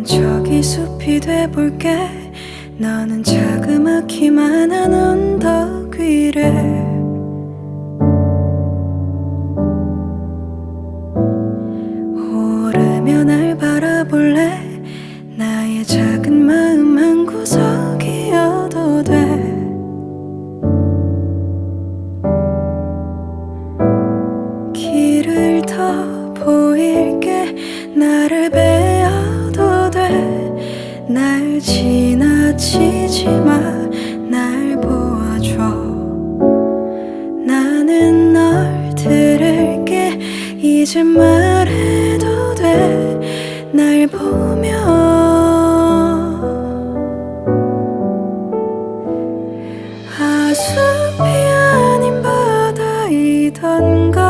난 저기 숲이 돼볼게. 너는 자그마키만 한 언덕 위를. 오르며 날 바라볼래? 나의 작은 마음 한 구석이어도 돼. 길을 더 보일게. 나를 돼 날 지나치지 마날 보아줘. 나는 널 들을게. 이제 말해도 돼 날 보며 아숲이 아닌 바다이던가